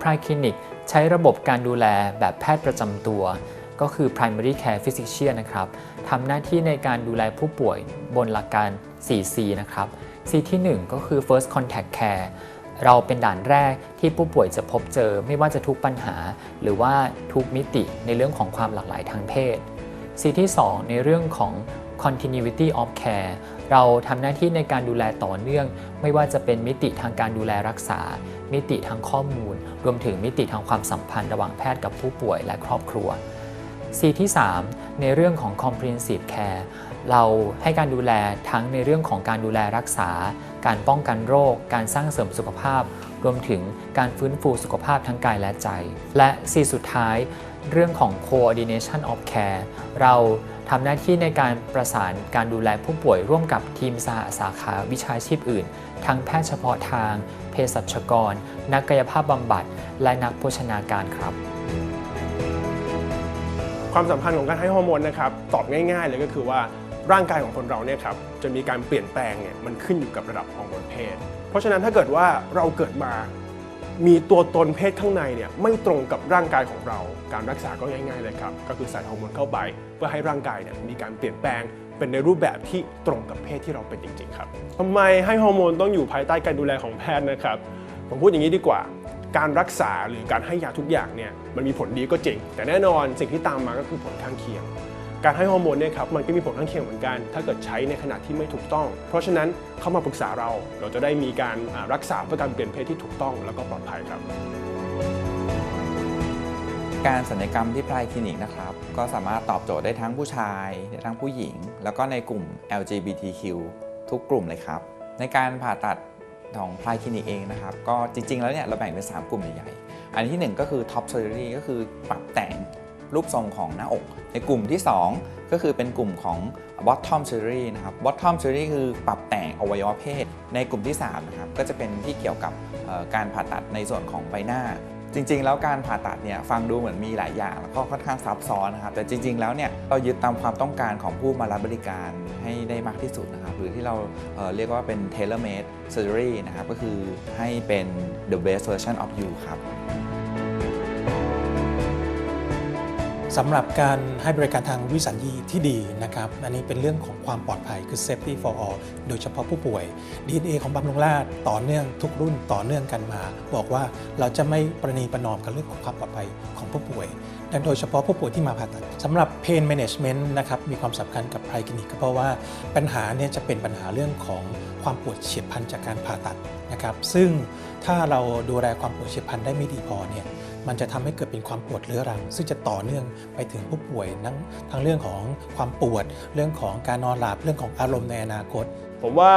Prime Clinic ใช้ระบบการดูแลแบบแพทย์ประจำตัว ก็คือ primary care physician นะครับทำหน้าที่ในการดูแลผู้ป่วยบนหลักการ 4C นะครับ C ที่ 1 ก็คือ first contact care เราเป็นด่านแรกที่ผู้ป่วยจะพบเจอไม่ว่าจะทุกปัญหา หรือว่าทุกมิติในเรื่องของความหลากหลายทางเพศ C ที่ 2 ในเรื่องของ continuity of care เราทำหน้าที่ในการดูแลต่อเนื่อง ไม่ว่าจะเป็นมิติทางการดูแลรักษา มิติทางข้อมูล รวมถึงมิติทางความสัมพันธ์ระหว่างแพทย์กับผู้ป่วยและครอบครัว C ที่ 3 ในเรื่องของ comprehensive care เราให้การดูแลทั้งในเรื่องของการดูแลรักษา การป้องกันโรค การสร้างเสริมสุขภาพ รวมถึงการฟื้นฟูสุขภาพทั้งกายและใจ และ C สุดท้าย เรื่องของ coordination of care เรา ทำหน้าที่ในการประสานการดูแลผู้ป่วยร่วมกับทีมสหสาขาวิชาชีพอื่น ทั้งแพทย์เฉพาะทาง เภสัชกร นักกายภาพบำบัด และนักโภชนาการครับ ความสัมพันธ์ของการให้ฮอร์โมนนะครับตอบง่าย ๆ เลยก็คือว่าร่างกายของคนเราเนี่ยครับจะมีการเปลี่ยนแปลงเนี่ยมันขึ้นอยู่กับระดับฮอร์โมนเพศ เพราะฉะนั้นถ้าเกิดว่าเราเกิดมา มีตัวตนเพศข้างในเนี่ยไม่ตรงกับร่างกายของเรา การรักษาก็ง่ายๆเลยครับ ก็คือใส่ฮอร์โมนเข้าไป เพื่อให้ร่างกายเนี่ยมีการเปลี่ยนแปลงเป็นในรูปแบบที่ตรงกับเพศที่เราเป็นจริงๆครับทำไมให้ฮอร์โมนต้องอยู่ภายใต้การดูแลของแพทย์นะครับ ผมพูดอย่างนี้ดีกว่า การรักษาหรือการให้ยาทุกอย่างเนี่ยมันมีผลดีก็จริง แต่แน่นอนสิ่งที่ตามมาก็คือผลข้างเคียง การให้ฮอร์โมนเนี่ยครับมันก็มีผลข้างเคียงเหมือนกัน ถ้าเกิดใช้ในขณะที่ไม่ถูกต้อง เพราะฉะนั้นเข้ามาปรึกษาเรา เราจะได้มีการรักษาเพื่อการเปลี่ยนเพศที่ถูกต้องแล้วก็ปลอดภัยครับการศัลยกรรมที่พลายคลินิกนะครับ ก็สามารถตอบโจทย์ได้ทั้งผู้ชายทั้งผู้หญิง แล้วก็ในกลุ่ม LGBTQ ทุกกลุ่มเลยครับ ในการผ่าตัดของพลายคลินิกเองนะครับ ก็จริงๆแล้วเนี่ยเราแบ่งเป็น 3 กลุ่มใหญ่ๆอันที่ 1 ก็คือ Top Surgery ก็คือปรับแต่ง รูปทรงของหน้าอก ในกลุ่มที่ 2 ก็คือเป็นกลุ่มของ Bottom Surgery นะครับ Bottom Surgery คือปรับแต่งอวัยวะเพศ ในกลุ่มที่3นะครับก็จะเป็นที่เกี่ยวกับการผ่าตัดในส่วนของใบหน้า จริง ๆ แล้วการผ่าตัดเนี่ยฟังดูเหมือนมีหลายอย่าง แล้วก็ค่อนข้างซับซ้อนนะครับ แต่จริง ๆ แล้วเนี่ยเรายึดตามความต้องการของผู้มารับบริการให้ได้มากที่สุดนะครับ หรือที่เราเเรียกว่าเป็น tailor made surgery นะครับ ก็คือให้เป็น the best version of you ครับ สำหรับการให้บริการทางวิสัญญีที่ดีนะครับ อันนี้เป็นเรื่องของความปลอดภัยคือ safety for all โดยเฉพาะผู้ป่วย DNA ของบำรุงราษฎร์ต่อเนื่องทุกรุ่นต่อเนื่องกันมา บอกว่าเราจะไม่ประนีประนอมกับเรื่องของความปลอดภัยของผู้ป่วยและโดยเฉพาะผู้ป่วยที่มาผ่าตัดสำหรับ pain management นะครับมีความสำคัญกับไพรคลินิกก็เพราะว่าปัญหาเนี่ยจะเป็นปัญหาเรื่องของความปวดเฉียบพลันจากการผ่าตัดนะครับ ซึ่งถ้าเราดูแลความปวดเฉียบพลันได้ไม่ดีพอเนี่ย มันจะทำให้เกิดเป็นความปวดเรื้อรัง ซึ่งจะต่อเนื่องไปถึงผู้ป่วยทั้งทั้งเรื่องของความปวด เรื่องของการนอนหลับเรื่องของอารมณ์ในอนาคต ผมว่า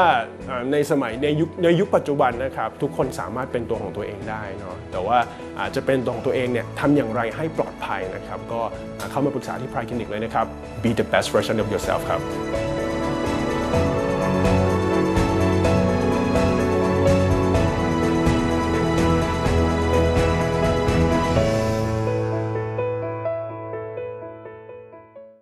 ในสมัยในยุคในยุคปัจจุบันนะครับ ทุกคนสามารถเป็นตัวของตัวเองได้เนาะแต่ว่าอาจจะเป็นตัวของตัวเองเนี่ยทำอย่างไรให้ปลอดภัยนะครับ ก็เข้ามาปรึกษาที่ Pride Clinic เลยนะครับ Be the best version of yourself ครับ